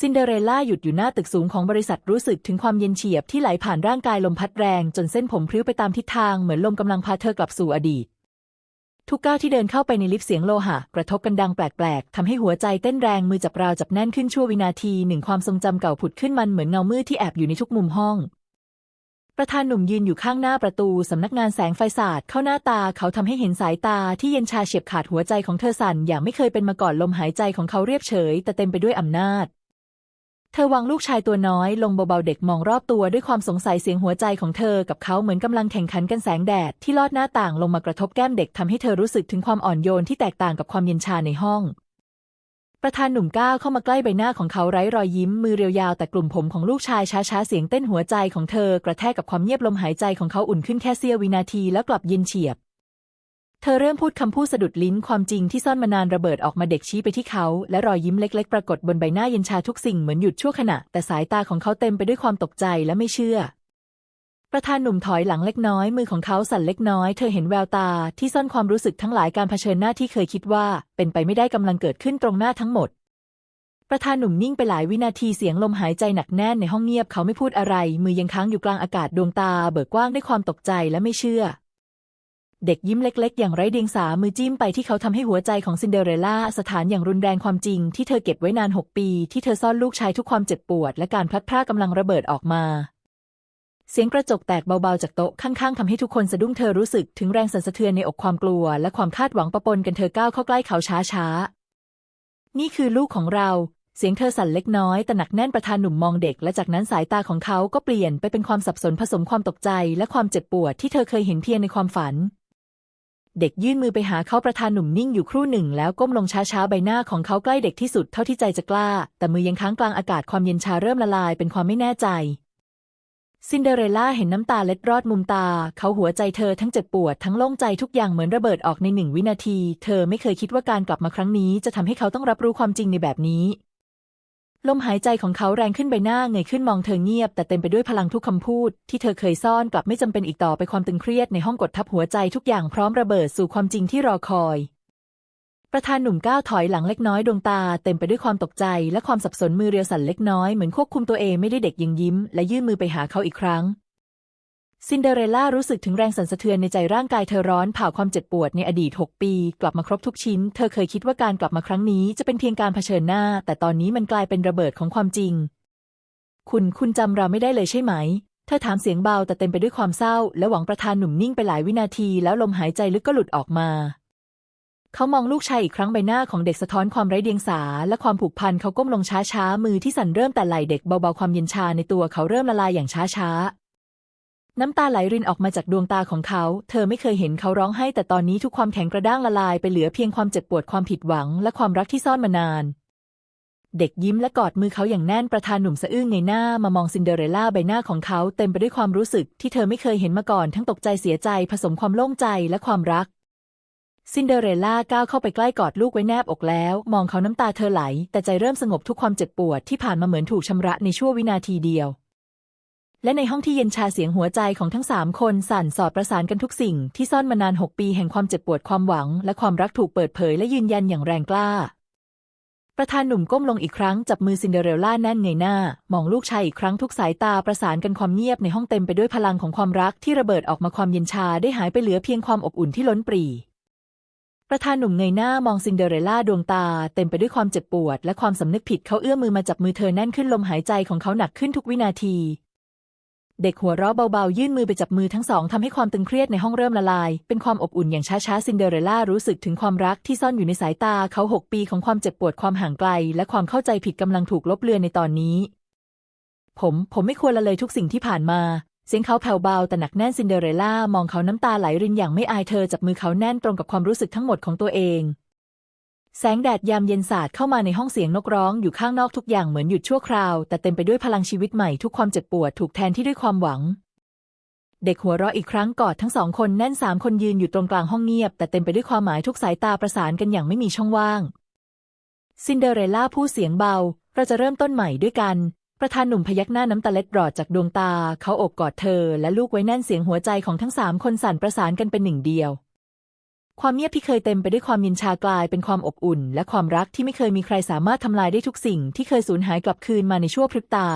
ซินเดอเรลล่าหยุดอยู่หน้าตึกสูงของบริษัทรู้สึกถึงความเย็นเฉียบที่ไหลผ่านร่างกายลมพัดแรง จนเส้นผมพลิ้วไปตามทิศทางเหมือนลมกำลังพาเธอกลับสู่อดีต ทุกก้าวที่เดินเข้าไปในลิฟต์เสียงโลหะ กระทบกันดังแปลกๆทำให้หัวใจเต้นแรงมือจับราวจับแน่นขึ้นชั่ววินาทีหนึ่งความทรงจำเก่าผุดขึ้นมันเหมือนเงามืดที่แอบอยู่ในทุกมุมห้อง ประธานหนุ่มยืนอยู่ข้างหน้าประตูสำนักงานแสงไฟสาดเข้าหน้าตาเขาทำให้เห็นสายตาที่เย็นชาเฉียบขาดหัวใจของเธอสั่นอย่างไม่เคยเป็นมาก่อนลมหายใจของเขาเรียบเฉย แต่เต็มไปด้วยอำนาจ เธอวางลูกชายตัวน้อยลงเบาๆเด็กมองรอบตัวด้วยความสงสัยเสียงหัวใจของเธอกับเขาเหมือนกำลังแข่งขันกันแสงแดดที่ลอดหน้าต่างลงมากระทบแก้มเด็กทำให้เธอรู้สึกถึงความอ่อนโยนที่แตกต่างกับความเย็นชาในห้อง ประธานหนุ่มก้าวเข้ามาใกล้ใบหน้าของเขาไร้รอยยิ้มมือเรียวยาวแต่กลุ่มผมของลูกชายช้าๆเสียงเต้นหัวใจของเธอกระแทกกับความเงียบลมหายใจของเขาอุ่นขึ้นแค่เสี้ยววินาทีแล้วกลับเย็นเฉียบ ธอเริ่มพูดคำพูดสะดุดลิ้นความจริงที่ซ่อนมานานระเบิดออกมาเด็กชี้ไปที่เขา และรอยยิ้มเล็ก ๆ ปรากฏบนใบหน้าเย็นชาทุกสิ่งเหมือนหยุดชั่วขณะ แต่สายตาของเขาเต็มไปด้วยความตกใจและไม่เชื่อ ประธานหนุ่มถอยหลังเล็กน้อย มือของเขาสั่นเล็กน้อย เธอเห็นแววตาที่ซ่อนความรู้สึกทั้งหลายการเผชิญหน้าที่เคยคิดว่า เป็นไปไม่ได้กำลังเกิดขึ้นตรงหน้าทั้งหมด ประธานหนุ่มนิ่งไปหลายวินาทีเสียงลมหายใจหนักแน่นในห้องเงียบเขาไม่พูดอะไร มือยังค้างอยู่กลางอากาศดวงตา เบิกกว้างด้วยความตกใจและไม่เชื่อ เด็กยิ้มเล็กๆ อย่างไร้เดียงสา มือจิ้มไปที่เขาทำให้หัวใจของซินเดอเรลล่าสถานอย่างรุนแรงความจริงที่เธอเก็บไว้นานหกปี ที่เธอซ่อนลูกชายทุกความเจ็บปวด และการพลัดพรากกำลังระเบิดออกมา เสียงกระจกแตกเบาๆจากโต๊ะข้างๆทำให้ทุกคนสะดุ้งเธอรู้สึกถึงแรงสั่นสะเทือนในอกความกลัว และความคาดหวังปะปนกันเธอก้าวเข้าใกล้เขาช้าๆ นี่คือลูกของเรา เสียงเธอสั่นเล็กน้อยแต่หนักแน่นประธานหนุ่มมองเด็ก และจากนั้นสายตาของเขาก็เปลี่ยนไปเป็นความสับสนผสมความตกใจ และความเจ็บปวดที่เธอเคยเห็นเพียงในความฝัน เด็กยื่นมือไปหาเขาประธานหนุ่มนิ่งอยู่ครู่หนึ่ง แล้วก้มลงช้าๆใบหน้าของเขาใกล้เด็กที่สุดเท่าที่ใจจะกล้า แต่มือยังค้างกลางอากาศความเย็นชาเริ่มละลายเป็นความไม่แน่ใจ ซินเดอเรลล่าเห็นน้ำตาเล็ดรอดมุมตา เขาหัวใจเธอทั้งเจ็บปวดทั้งโล่งใจทุกอย่างเหมือนระเบิดออกในหนึ่งวินาที เธอไม่เคยคิดว่าการกลับมาครั้งนี้จะทำให้เขาต้องรับรู้ความจริงในแบบนี้ ลมหายใจของเขาแรงขึ้นใบหน้าเงยขึ้นมองเธอเงียบ แต่เต็มไปด้วยพลังทุกคำพูด ที่เธอเคยซ่อนกลับไม่จำเป็นอีกต่อไปความตึงเครียดในห้องกดทับหัวใจทุกอย่างพร้อมระเบิดสู่ความจริงที่รอคอย ประธานหนุ่มก้าวถอยหลังเล็กน้อยดวงตา เต็มไปด้วยความตกใจ และความสับสนมือเรียวสั่นเล็กน้อยเหมือนควบคุมตัวเองไม่ได้เด็กยังยิ้ม และยื่นมือไปหาเขาอีกครั้ง ซินเดอเรลล่ารู้สึกถึงแรงสั่นสะเทือนในใจร่างกายเธอร้อนเผาความเจ็บปวดในอดีต 6 ปี กลับมาครบทุกชิ้น เธอเคยคิดว่าการกลับมาครั้งนี้จะเป็นเพียงการเผชิญหน้า แต่ตอนนี้มันกลายเป็นระเบิดของความจริง คุณคุณจำเราไม่ได้เลยใช่ไหม เธอถามเสียงเบาแต่เต็มไปด้วยความเศร้า และหวังประธานหนุ่มนิ่งไปหลายวินาที แล้วลมหายใจลึกก็หลุดออกมา เขามองลูกชายอีกครั้งใบหน้าของเด็กสะท้อนความไร้เดียงสา และความผูกพันเขาก้มลงช้าๆมือที่สั่นเริ่มแต่ไหล่เด็กเบาๆความเย็นชาในตัวเขาเริ่มละลายอย่างช้าๆ น้ำตาไหลรินออกมาจากดวงตาของเขา เธอไม่เคยเห็นเขาร้องไห้ แต่ตอนนี้ทุกความแข็งกระด้างละลายไปเหลือเพียงความเจ็บปวดความผิดหวัง และความรักที่ซ่อนมานาน เด็กยิ้มและกอดมือเขาอย่างแน่นประธานหนุ่มสะอื้งในหน้ามามองซินเดอเรลล่าใบหน้าของเขาเต็มไปด้วยความรู้สึกที่เธอไม่เคยเห็นมาก่อน ทั้งตกใจเสียใจ ผสมความโล่งใจและความรัก ซินเดอเรลล่าก้าวเข้าไปใกล้กอดลูกไว้แนบอกแล้ว มองเขาน้ำตาเธอไหล แต่ใจเริ่มสงบทุกความเจ็บปวดที่ผ่านมาเหมือนถูกชำระในชั่ววินาทีเดียว และในห้องที่เย็นชาเสียงหัวใจของทั้งสามคนสั่นสอดประสานกันทุกสิ่งที่ซ่อนมานานหกปีแห่งความเจ็บปวดความหวัง และความรักถูกเปิดเผยและยืนยันอย่างแรงกล้า ประธานหนุ่มก้มลงอีกครั้งจับมือซินเดอเรลล่าแน่นเงยหน้า มองลูกชายอีกครั้งทุกสายตาประสานกันความเงียบในห้องเต็มไปด้วยพลังของความรักที่ระเบิดออกมาความเย็นชาได้หายไปเหลือเพียงความอบอุ่นที่ล้นปรีประธานหนุ่มเงยหน้ามองซินเดอเรลล่าดวงตา เต็มไปด้วยความเจ็บปวด และความสำนึกผิดเขาเอื้อมมือมาจับมือเธอแน่นขึ้นลมหายใจของเขาหนักขึ้นทุกวินาที เด็กหัวเราะเบาๆ ยื่นมือไปจับมือทั้งสองทำให้ความตึงเครียดในห้องเริ่มละลาย เป็นความอบอุ่นอย่างช้าๆ ซินเดอเรลล่ารู้สึกถึงความรักที่ซ่อนอยู่ในสายตาเขาหกปีของความเจ็บปวดความห่างไกล และความเข้าใจผิดกำลังถูกลบเลือนในตอนนี้ ผมผมไม่ควรละเลยทุกสิ่งที่ผ่านมา เสียงเขาแผ่วเบาแต่หนักแน่นซินเดอเรลล่ามองเขาน้ำตาไหลรินอย่างไม่อายเธอจับมือเขาแน่นตรงกับความรู้สึกทั้งหมดของตัวเอง แสงแดดยามเย็นสาดเข้ามาในห้องเสียงนกร้องอยู่ข้างนอกทุกอย่างเหมือนหยุดชั่วคราว แต่เต็มไปด้วยพลังชีวิตใหม่ทุกความเจ็บปวดถูกแทนที่ด้วยความหวัง เด็กหัวเราะอีกครั้งกอดทั้งสองคนแน่นสามคนยืนอยู่ตรงกลางห้องเงียบ แต่เต็มไปด้วยความหมายทุกสายตาประสานกันอย่างไม่มีช่องว่าง ซินเดอเรลล่าพูดเสียงเบา เราจะเริ่มต้นใหม่ด้วยกัน ประธานหนุ่มพยักหน้าน้ำตาเล็ดรอดจากดวงตา เขาโอบกอดเธอ และลูกไว้แน่นเสียงหัวใจของทั้งสามคนสั่นประสานกันเป็นหนึ่งเดียว ความเงียบที่เคยเต็มไปด้วยความเย็นชากลายเป็นความอบอุ่น และความรักที่ไม่เคยมีใครสามารถทำลายได้ทุกสิ่งที่เคยสูญหายกลับคืนมาในชั่วพริบตา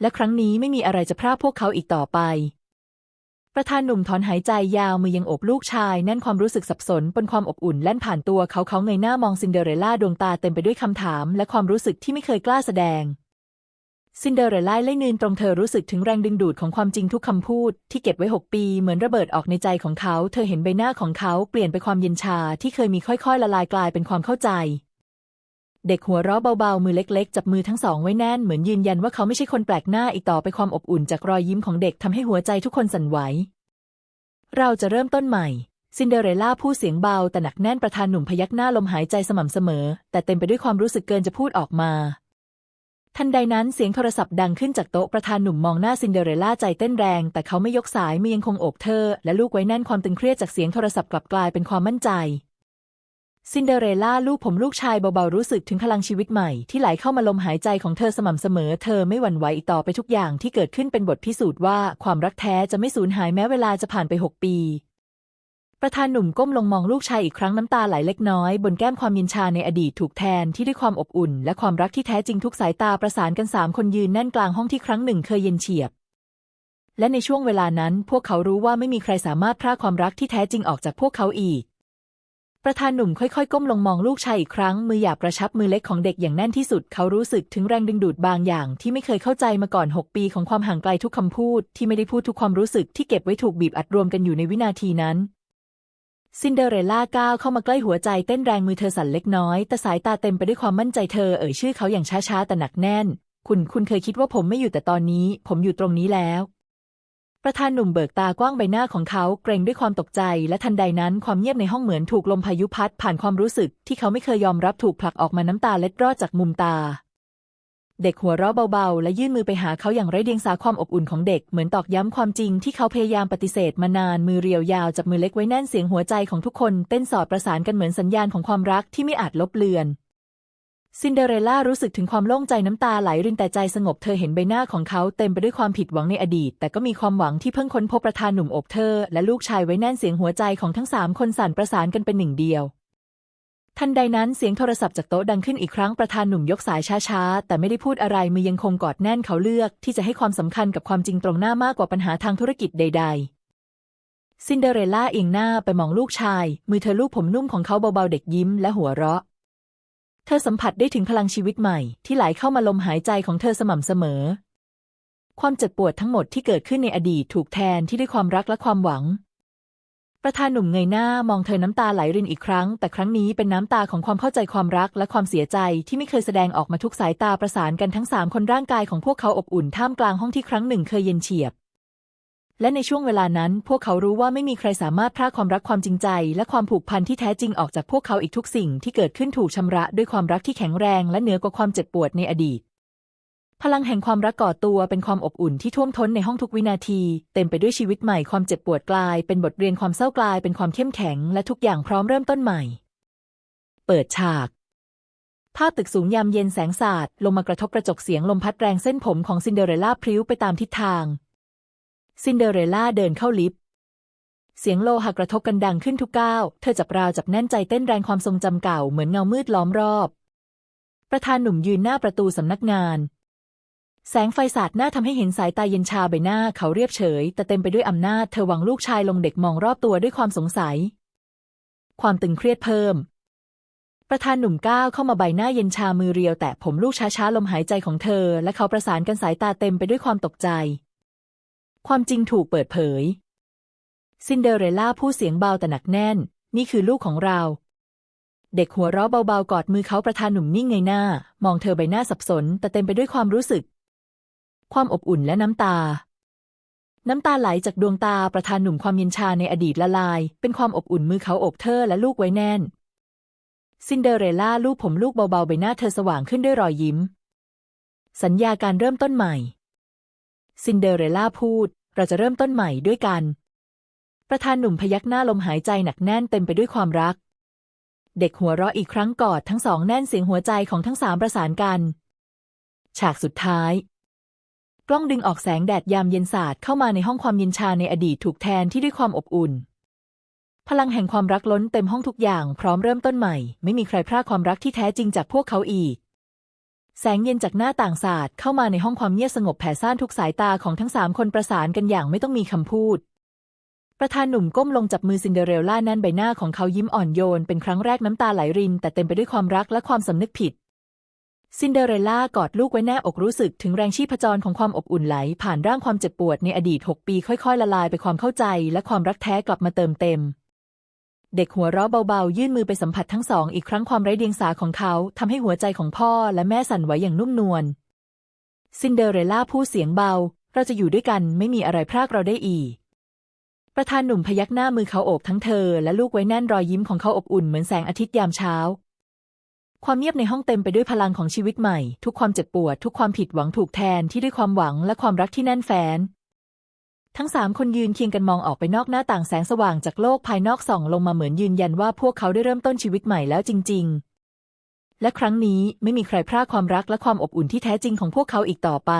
และครั้งนี้ไม่มีอะไรจะพรากพวกเขาอีกต่อไป ประธานหนุ่มถอนหายใจยาวมือยังโอบลูกชายแน่นความรู้สึกสับสนปนความอบอุ่นแล่นผ่านตัวเขาเขาเงยหน้ามองซินเดอเรลล่าดวงตาเต็มไปด้วยคำถาม และความรู้สึกที่ไม่เคยกล้าแสดง ซินเดอเรลล่าไล่นืนตรงเธอรู้สึกถึงแรงดึงดูดของความจริงทุกคำพูด ที่เก็บไว้หกปีเหมือนระเบิดออกในใจของเขา เธอเห็นใบหน้าของเขาเปลี่ยนไปความเย็นชาที่เคยมีค่อยๆ ละลายกลายเป็นความเข้าใจ เด็กหัวเราะเบาๆ มือเล็กๆ จับมือทั้งสองไว้แน่นเหมือนยืนยันว่าเขาไม่ใช่คนแปลกหน้าอีกต่อไปความอบอุ่นจากรอยยิ้มของเด็กทำให้หัวใจทุกคนสั่นไหว เราจะเริ่มต้นใหม่ ซินเดอเรลล่าพูดเสียงเบาแต่หนักแน่นประธานหนุ่มพยักหน้าลมหายใจสม่ำเสมอ แต่เต็มไปด้วยความรู้สึกเกินจะพูดออกมา ทันใดนั้นเสียงโทรศัพท์ดังขึ้นจากโต๊ะประธานหนุ่มมองหน้าซินเดอเรลล่าใจเต้นแรง แต่เขาไม่ยกสายมือยังคงโอบเธอ และลูกไว้แน่นความตึงเครียดจากเสียงโทรศัพท์กลับกลายเป็นความมั่นใจ ซินเดอเรลล่าลูกผมลูกชายเบาๆรู้สึกถึงพลังชีวิตใหม่ ที่ไหลเข้ามาลมหายใจของเธอสม่ำเสมอ เธอไม่หวั่นไหวอีกต่อไปทุกอย่างที่เกิดขึ้นเป็นบทพิสูจน์ว่าความรักแท้จะไม่สูญหายแม้เวลาจะผ่านไปหกปี ประธานหนุ่มก้มลงมองลูกชายอีกครั้งน้ำตาไหลเล็กน้อย บนแก้มความเย็นชาในอดีตถูกแทนที่ด้วยความอบอุ่น และความรักที่แท้จริงทุกสายตาประสานกันสามคนยืนแน่นกลางห้องที่ครั้งหนึ่งเคยเย็นเฉียบ และในช่วงเวลานั้น พวกเขารู้ว่าไม่มีใครสามารถพรากความรักที่แท้จริงออกจากพวกเขาอีก ประธานหนุ่มค่อยๆ ก้มลงมองลูกชายอีกครั้ง มือหยาบกระชับมือเล็กของเด็กอย่างแน่นที่สุด เขารู้สึกถึงแรงดึงดูดบางอย่าง ที่ไม่เคยเข้าใจมาก่อน 6 ปีของความห่างไกลทุกคำพูด ที่ไม่ได้พูดทุกความรู้สึกที่เก็บไว้ถูกบีบอัดรวมกันอยู่ในวินาทีนั้น ซินเดอเรลล่าก้าวเข้ามาใกล้หัวใจเต้นแรงมือเธอสั่นเล็กน้อย แต่สายตาเต็มไปด้วยความมั่นใจเธอเอ่ยชื่อเขาอย่างช้าๆแต่หนักแน่น คุณคุณเคยคิดว่าผมไม่อยู่แต่ตอนนี้ ผมอยู่ตรงนี้แล้ว ประธานหนุ่มเบิกตากว้างใบหน้าของเขาเกรงด้วยความตกใจ และทันใดนั้นความเงียบในห้องเหมือนถูกลมพายุพัดผ่านความรู้สึก ที่เขาไม่เคยยอมรับถูกผลักออกมาน้ำตาเล็ดรอดจากมุมตา เด็กหัวเราะเบาๆ และยื่นมือไปหาเขาอย่างไร้เดียงสาความอบอุ่นของเด็กเหมือนตอกย้ำความจริงที่เขาพยายามปฏิเสธมานานมือเรียวยาวจับมือเล็กไว้แน่นเสียงหัวใจของทุกคนเต้นสอดประสานกันเหมือนสัญญาณของความรักที่ไม่อาจลบเลือน ซินเดอเรลล่ารู้สึกถึงความโล่งใจน้ำตาไหลรินแต่ใจสงบเธอเห็นใบหน้าของเขาเต็มไปด้วยความผิดหวังในอดีต แต่ก็มีความหวังที่เพิ่งค้นพบประธานหนุ่มอบเธอ และลูกชายไว้แน่นเสียงหัวใจของทั้งสามคนสั่นประสานกันเป็นหนึ่งเดียว ทันใดนั้นเสียงโทรศัพท์จากโต๊ะดังขึ้นอีกครั้งประธานหนุ่มยกสายช้าๆ แต่ไม่ได้พูดอะไรมือยังคงกอดแน่นเขาเลือกที่จะให้ความสำคัญกับความจริงตรงหน้ามากกว่าปัญหาทางธุรกิจใด ๆ ซินเดอเรลล่าเอียงหน้าไปมองลูกชาย มือเธอลูบผมนุ่มของเขาเบาๆเด็กยิ้มและหัวเราะ เธอสัมผัสได้ถึงพลังชีวิตใหม่ ที่ไหลเข้ามาลมหายใจของเธอสม่ำเสมอ ความเจ็บปวดทั้งหมดที่เกิดขึ้นในอดีตถูกแทนที่ด้วยความรักและความหวัง ประธานหนุ่มเงยหน้ามองเธอน้ำตาไหลรินอีกครั้ง แต่ครั้งนี้เป็นน้ำตาของความเข้าใจความรักและความเสียใจที่ไม่เคยแสดงออกมาทุกสายตาประสานกันทั้งสามคนร่างกายของพวกเขาอบอุ่นท่ามกลางห้องที่ครั้งหนึ่งเคยเย็นเฉียบ และในช่วงเวลานั้นพวกเขารู้ว่าไม่มีใครสามารถพรากความรักความจริงใจ และความผูกพันที่แท้จริงออกจากพวกเขาอีกทุกสิ่งที่เกิดขึ้นถูกชำระด้วยความรักที่แข็งแรงและเหนือกว่าความเจ็บปวดในอดีต พลังแห่งความรักก่อตัวเป็นความอบอุ่นที่ท่วมท้นในห้องทุกวินาที เต็มไปด้วยชีวิตใหม่ความเจ็บปวดกลาย เป็นบทเรียนความเศร้ากลายเป็นความเข้มแข็ง และทุกอย่างพร้อมเริ่มต้นใหม่ เปิดฉากภาพตึกสูงยามเย็นแสงสาดลงมากระทบกระจกเสียงลมพัดแรงเส้นผมของซินเดอเรลล่าพริ้วไปตามทิศทาง ซินเดอเรลล่าเดินเข้าลิฟต์เสียงโลหะกระทบกันดังขึ้นทุกก้าว เธอจับราวจับแน่นใจเต้นแรงความทรงจำเก่าเหมือนเงามืดล้อมรอบ ประธานหนุ่มยืนหน้าประตูสำนักงาน แสงไฟสาดหน้าทำให้เห็นสายตาเย็นชาใบหน้าเขาเรียบเฉย แต่เต็มไปด้วยอำนาจเธอวางลูกชายลงเด็กมองรอบตัวด้วยความสงสัย ความตึงเครียดเพิ่ม ประธานหนุ่มก้าวเข้ามาใบหน้าเย็นชามือเรียว แต่ผมลูกช้าๆลมหายใจของเธอ และเขาประสานกันสายตาเต็มไปด้วยความตกใจ ความจริงถูกเปิดเผย ซินเดอเรลล่าพูดเสียงเบาแต่หนักแน่น นี่คือลูกของเราเด็กหัวเราะเบาๆ กอดมือเขาประธานหนุ่มนิ่งเงยหน้า มองเธอใบหน้าสับสน แต่เต็มไปด้วยความรู้สึก ความอบอุ่นและน้ำตา น้ำตาไหลจากดวงตาประธานหนุ่มความเย็นชาในอดีตละลาย เป็นความอบอุ่นมือเขาโอบเธอและลูกไว้แน่น ซินเดอเรลล่าลูบผมลูกเบาๆใบหน้าเธอสว่างขึ้นด้วยรอยยิ้ม สัญญาการเริ่มต้นใหม่ ซินเดอเรลล่าพูด เราจะเริ่มต้นใหม่ด้วยกัน ประธานหนุ่มพยักหน้าลมหายใจหนักแน่นเต็มไปด้วยความรัก เด็กหัวเราะอีกครั้งกอดทั้งสองแน่นเสียงหัวใจของทั้งสามประสานกัน ฉากสุดท้าย กล้องดึงออกแสงแดดยามเย็นสาดเข้ามาในห้องความเย็นชาในอดีตถูกแทนที่ด้วยความอบอุ่น พลังแห่งความรักล้นเต็มห้องทุกอย่างพร้อมเริ่มต้นใหม่ ไม่มีใครพรากความรักที่แท้จริงจากพวกเขาอีก แสงเย็นจากหน้าต่างศาสต์เข้ามาในห้องความเงียบสงบแผ่ซ่านทุกสายตาของทั้งสามคนประสานกันอย่างไม่ต้องมีคำพูดประธานหนุ่มก้มลงจับมือซินเดอเรลล่าแน่นใบหน้าของเขายิ้มอ่อนโยน เป็นครั้งแรกน้ำตาไหลริน แต่เต็มไปด้วยความรักและความสำนึกผิด ซินเดอเรลล่ากอดลูกไว้แน่อกรู้สึกถึงแรงชีพจรของความอบอุ่นไหล ผ่านร่างความเจ็บปวดในอดีต 6 ปีค่อยๆ ละลายไปความเข้าใจ และความรักแท้กลับมาเติมเต็ม เด็กหัวเราะเบาๆ ยื่นมือไปสัมผัสทั้งสอง อีกครั้งความไร้เดียงสาของเขาทำให้หัวใจของพ่อและแม่สั่นไหวอย่างนุ่มนวลซินเดอเรลล่าพูดเสียงเบา เราจะอยู่ด้วยกันไม่มีอะไรพรากเราได้อีกประธานหนุ่มพยักหน้ามือเขาโอบทั้งเธอและลูกไว้แน่นรอยยิ้มของเขาอบอุ่นเหมือนแสงอาทิตย์ยามเช้า ความเงียบในห้องเต็มไปด้วยพลังของชีวิตใหม่ ทุกความเจ็บปวด ทุกความผิดหวังถูกแทนที่ด้วยความหวังและความรักที่แน่นแฟ้น ทั้งสามคนยืนเคียงกันมองออกไปนอกหน้าต่างแสงสว่างจากโลกภายนอกส่องลงมาเหมือนยืนยันว่าพวกเขาได้เริ่มต้นชีวิตใหม่แล้วจริง ๆ และครั้งนี้ไม่มีใครพลาดความรักและความอบอุ่นที่แท้จริงของพวกเขาอีกต่อไป